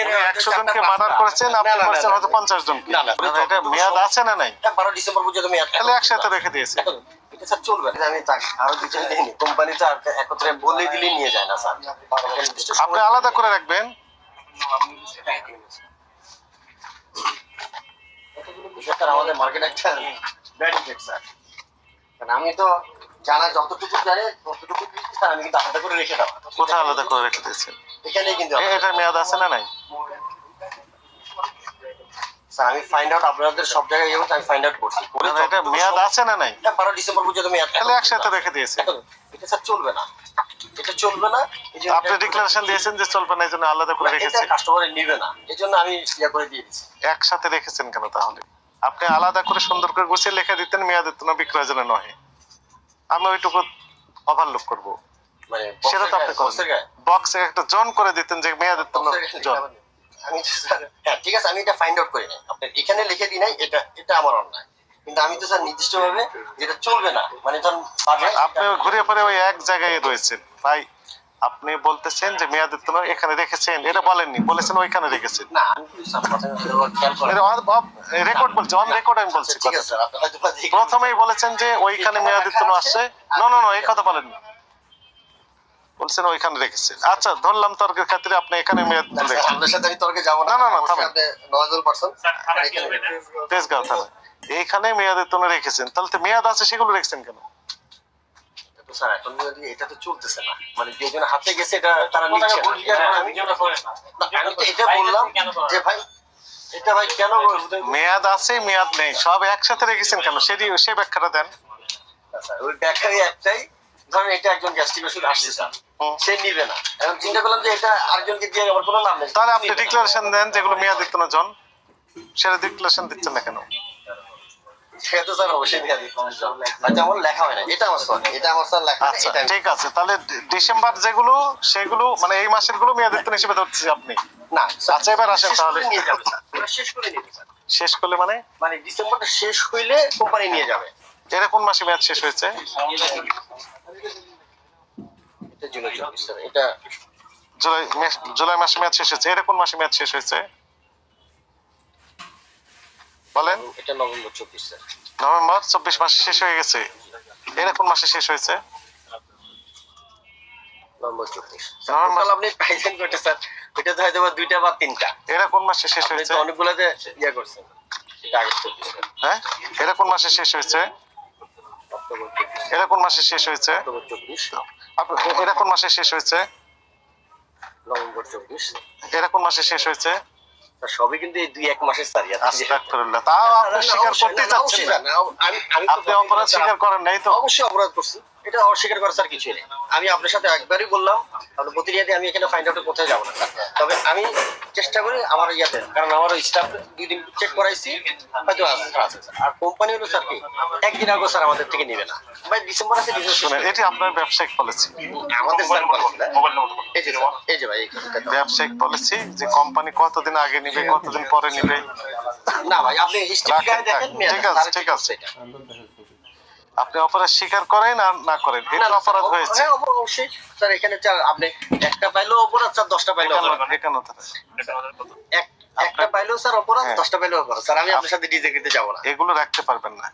এখানে একশো জনকে মার্ডার করেছেন আপনি না, না, না, করেছেন হয়তো পঞ্চাশ জন না, না, এটা মেয়াদ আছে না নাই? বারো ডিসেম্বর পর্যন্ত মেয়াদ তাহলে একসাথে রেখে দিয়েছে। এটা স্যার চলবে। আমি আরও দুই চার কোম্পানি তো একত্রে বলে দিলে নিয়ে যায় না স্যার। আপনি আলাদা করে রাখবেন। আমাদের মার্কেট একটা ব্যাড স্যার। কারণ আমি তো যতটুকু জানি ততটুকু আমি কিন্তু আলাদা করে রেখে কোথায় আলাদা করে রেখে দিয়েছেন? এখানেই কিন্তু এটার মেয়াদ আছে না নাই? স্যার আমি ফাইন্ড আউট আপনাদের সব জায়গায় যাব আমি ফাইন্ড আউট করছি। এটা মেয়াদ আছে না নাই? এটা বারো ডিসেম্বর পর্যন্ত মেয়াদ তাহলে একসাথে রেখে দিয়েছে এটা স্যার চলবে না। এটা চলবে না এই জন্য আপনি ডিক্লারেশন দিয়েছেন যে চলবে না এই জন্য আলাদা করে রেখেছেন। কাস্টমারে নিবে না এই জন্য আমি ইয়া করে দিয়ে দিচ্ছি একসাথে রেখেছেন কেন তাহলে? আপনি আলাদা করে সুন্দর করে গুছিয়ে লিখে দিতেন মেয়াদ না বিক্রয় জন্য নয় আমি ওইটুকু ওভারলুক করব। মানে সেটা তো আপনি বক্সে একটা জন করে দিতেন যে মেয়াদ গায়ে জন। আমি স্যার হ্যাঁ ঠিক আছে আমি এটা ফাইন্ড আউট করি নাই আপনি এখানে লিখে দিই নাই এটা এটা আমার অন্যায়। কিন্তু আমি তো স্যার নির্দিষ্টভাবে যেটা চলবে না মানে ধরুন আপনি ঘুরে পরে ওই এক জায়গায় রয়েছেন। ভাই আপনি বলতেছেন যে মেয়াদের তুলনা এখানে রেখেছেন। এটা বলেননি বলেছেন ওইখানে রেখেছেন। রেকর্ড বলছি অন রেকর্ড আমি বলছি আচ্ছা, প্রথমেই বলেছেন যে ওইখানে মেয়াদের তুলনা আসছে না না না এই কথা বলেননি। বলছেন ওইখানে রেখেছেন। আচ্ছা ধরলাম তর্কের খাতিরে আপনি এখানে মেয়াদ না, স্যার, রেখেছেন। আপনার সাথে আমি তর্কে যাব না। না, না, না, থামেন। আপনি নজল পারসন। তেজগাঁও থানা। এইখানে মেয়াদের তুলনা রেখেছেন। তাহলে তো মেয়াদ আছে সেগুলো রেখেছেন কেন? স্যার এখন যদি এটা তো চলতেছে না মানে যেজন হাতে গেছে এটা তারা নিচ্ছে না। আমি তো এটা বললাম যে ভাই এটা ভাই কেন মেয়াদ আছে মেয়াদ নেই। সব একসাথে রেখেছেন কেন? সেটি সেই ব্যাখ্যাটা দেন। ওই ব্যাখ্যাই একটাই। ধরেন এটা একজন গ্যাস্ট্রিক ওষুধ আসছে স্যার। সে নিবে না। এখন চিন্তা করলাম যে এটা আরেকজনকে দিয়ে আমার কোনো লাভ নেই। তাহলে আপনি ডিক্লারেশন দেন যেগুলো মেয়াদ দিত না জন। সেটা ডিক্লারেশন দিচ্ছেন না কেন? সেটা স্যার অবশ্যই নিয়ে দিতে হবে। আচ্ছা আমার লেখা হয় না এটা আমার স্যার এটা আমার স্যার লেখা আচ্ছা ঠিক আছে তাহলে ডিসেম্বর যেগুলো সেগুলো মানে এই মাসেরগুলো মেয়াদ দিতেন হিসেবে ধরছেন আপনি। না আচ্ছা, এবার আসেন শেষ করে নিয়ে যাবে শেষ করে নিবে স্যার। শেষ করলে মানে? মানে ডিসেম্বরটা শেষ হইলে কোম্পানি নিয়ে যাবে। এটা কোন মাসে মেয়াদ শেষ হয়েছে? এটা জুলাই জুলাই মাসে মেয়াদ শেষ হয়েছে। এটা কোন মাসে মেয়াদ শেষ হয়েছে? বলেন। এটা নভেম্বর চব্বিশ নভেম্বর চব্বিশ মাসে শেষ হয়ে গেছে। এটা কোন মাসে শেষ হয়েছে? নভেম্বর চব্বিশ। নভেম্বর- আপনি পাইছেন কয়টা স্যার? ওইটা তো হয়তো দুইটা বা তিনটা। এটা কোন মাসে শেষ হয়েছে তো অনেকগুলোতে ইয়ে করছেন। এটা আগস্ট চব্বিশ হ্যাঁ? এটা কোন মাসে শেষ হয়েছে? এটা কোন মাসে শেষ হয়েছে? এটা কোন মাসে শেষ হয়েছে? নভেম্বর চব্বিশ। এটা কোন মাসে শেষ হয়েছে? সবই কিন্তু এই দুই এক মাসের ইয়ার তাও আপনি স্বীকার করতে চাচ্ছেন না আমি আমি আপনি অপরাধ স্বীকার করেন নাই তো? অবশ্যই অপরাধ করছি। এটা অস্বীকার করার স্যার কিছুই নেই। আমি আপনার সাথে একবারই বললাম প্রতিনিয়ত আমি এখানে ফাইন্ড আউটে কোথায় যাব না তবে আমি চেষ্টা করি আমার ইয়াতে কারণ আমার স্টাফ দুই দিন চেক করাইছি হয়তো আছে আর কোম্পানি হলো স্যার কি একদিন আগে স্যার আমাদের থেকে নেবে না। ভাই ডিসেম্বর আছে ডিসেম্বর এটি আপনার ব্যবসায়িক পলিসি আমাদের স্যার? এই যে ভাই ব্যবসায়িক পলিসি যে কোম্পানি কতদিন আগে নিবে কতদিন পরে নিবে। না ভাই আপনি। ঠিক আছে, ঠিক আছে। আপনি অপরাধ স্বীকার করেন আর না করেন এটা অপরাধ হয়েছে। হ্যাঁ অবশ্যই। স্যার এখানে চার আপনি একটা পাইলেও অপরাধ স্যার দশটা পাইলেও অপরাধ। একান্ন এক একটা পাইলেও স্যার অপরাধ হ্যাঁ। দশটা পাইলেও অপরাধ। স্যার আমি আপনার সাথে ডিজে কিনতে যাব না। এগুলো রাখতে পারবেন না।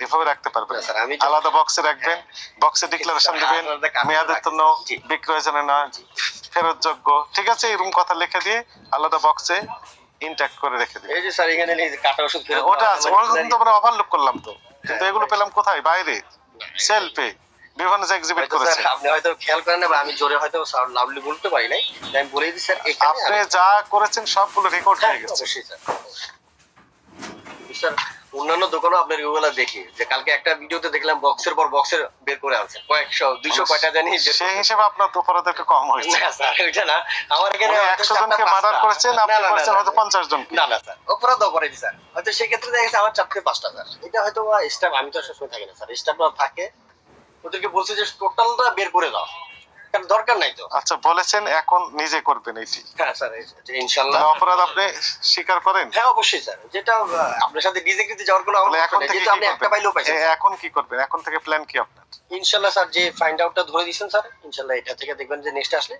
এভাবে রাখতে পারবেন আলাদা বক্সে রাখবেন। বক্সে ডিক্লারেশন দিবেন। মেয়াদের জন্য। বিক্রয় জন্য না। ফেরত যোগ্য ঠিক আছে এরকম কথা লিখে দিয়ে আলাদা বক্সে ইনট্যাক্ট করে রেখে দিবেন এই যে স্যার এখানে কাটা ওষুধ ওটা আছে। মানে ওরকম তো আমরা ওভারলুক করলাম তো। কিন্তু এগুলো পেলাম কোথায়? বাইরে। সেলফে বিভিন্ন এক্সিবিট করেছে। আপনি হয়তো খেয়াল করেন না আমি জোরে হয়তো স্যার লাভলি বলতে পারি নাই। আমি বলে দিই স্যার আপনি যা করেছেন সবগুলো রেকর্ড হ্যাঁ, হয়ে গেছে। স্যার। অন্যান্য দোকানও আপনার এগুলো দেখি যে কালকে একটা ভিডিওতে দেখলাম বক্সের পর বক্সের বের করে কয়েকশো দুইশো কয়টা জানি সেই হিসেবে আপনার একটু কম হয়েছে। না স্যার ওইটা না। আমার এখানে একশো জনকে মার্ডার পাঁচটা। করেছেন আপনি হয়তো পঞ্চাশ জনকে। না না স্যার অপরাধ অপরাধী স্যার। হয়তো সেক্ষেত্রে দেখা গেছে আমার চারটে পাঁচটা স্যার। এটা হয়তো স্টাফ আমি তো সবসময় থাকি না স্যার। স্টাফরা থাকে ওদেরকে বলছে যে টোটালটা বের করে দাও। কারণ দরকার নাই তো। আচ্ছা বলেছেন এখন নিজে করবেন এটি হ্যাঁ স্যার ইনশাল্লাহ। অপরাধ আপনি স্বীকার করেন? হ্যাঁ অবশ্যই স্যার। যেটা আপনার সাথে ডিজেক্রিতে যাওয়ার কোনো তাহলে এখন থেকে আপনি একটা পাইলেও পাইছেন এখন কি করবেন? এখন থেকে প্ল্যান কি আপনার? ইনশাল্লাহ স্যার যে ফাইন্ড আউটটা ধরে দিয়েছেন স্যার ইনশাল্লাহ এটা থেকে দেখবেন যে নেক্সট আসলে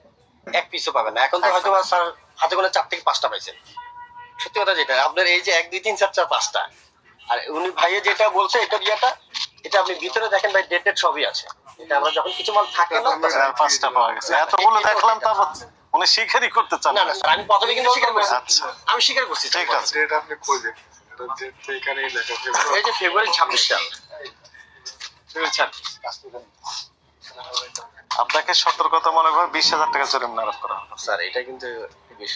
এক পিসও পাবেন না। এখন তো হয়তো বা স্যার হাতে গোনা চার থেকে পাঁচটা পাইছেন। সত্যি কথা যেটা আপনার এই যে এক দুই তিন চার চার পাঁচটা। আর উনি ভাইয়ে যেটা বলছে এটা ইয়েটা এটা আপনি ভিতরে দেখেন ভাই ডেট ডেট সবই আছে। এটা আমরা যখন কিছু মাল থাকে না পাঁচটা পাওয়া গেছে। এতগুলো দেখলাম তারপর উনি স্বীকারই করতে চান। না না স্যার আমি প্রথমে কিন্তু স্বীকার করছি। আচ্ছা। আমি স্বীকার করছি ঠিক আছে। ডেট আপনি খোঁজে এটা ডেট তো এখানেই লেখা এই যে ফেব্রুয়ারি ছাব্বিশ সাল। ফেব্রুয়ারি ছাব্বিশ। আপনাকে সতর্কতা মনে করে বিশ হাজার টাকা জরিমানা আরোপ করা স্যার এটা কিন্তু বেশ